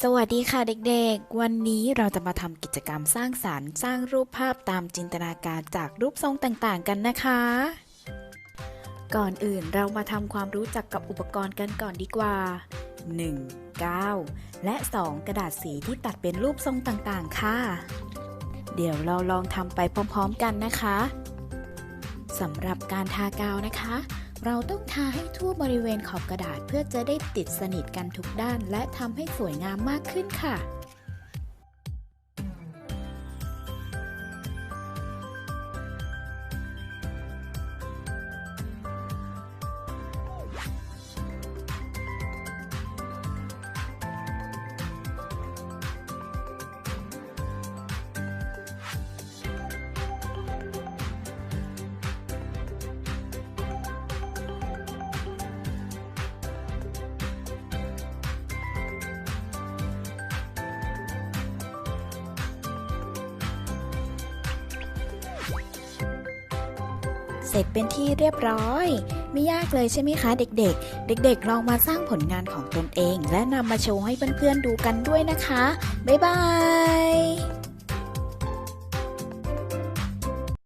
สวัสดีค่ะเด็กๆ วันนี้เราจะมาทำกิจกรรมสร้างสารรค์ สร้างรูปภาพตามจินตนาการจากรูปทรงต่างๆ กันนะคะ ก่อนอื่นเรามาทำความรู้จักกับอุปกรณ์กันก่อนดีกว่า 1. กาวและ 2. กระดาษสีที่ตัดเป็นรูปทรงต่างๆ ค่ะ เดี๋ยวเราลองทำไปพร้อมๆกันนะคะสำหรับการทากาวนะคะ เราต้องทาให้ทั่วบริเวณขอบกระดาษเพื่อจะได้ติดสนิทกันทุกด้าน และทำให้สวยงามมากขึ้นค่ะ เสร็จเป็นที่เรียบร้อย ไม่ยากเลยใช่ไหมคะเด็กๆ เด็กๆ ลองมาสร้างผลงานของตนเอง และนำมาโชว์ให้เพื่อนๆดูกันด้วยนะคะ บ๊ายบาย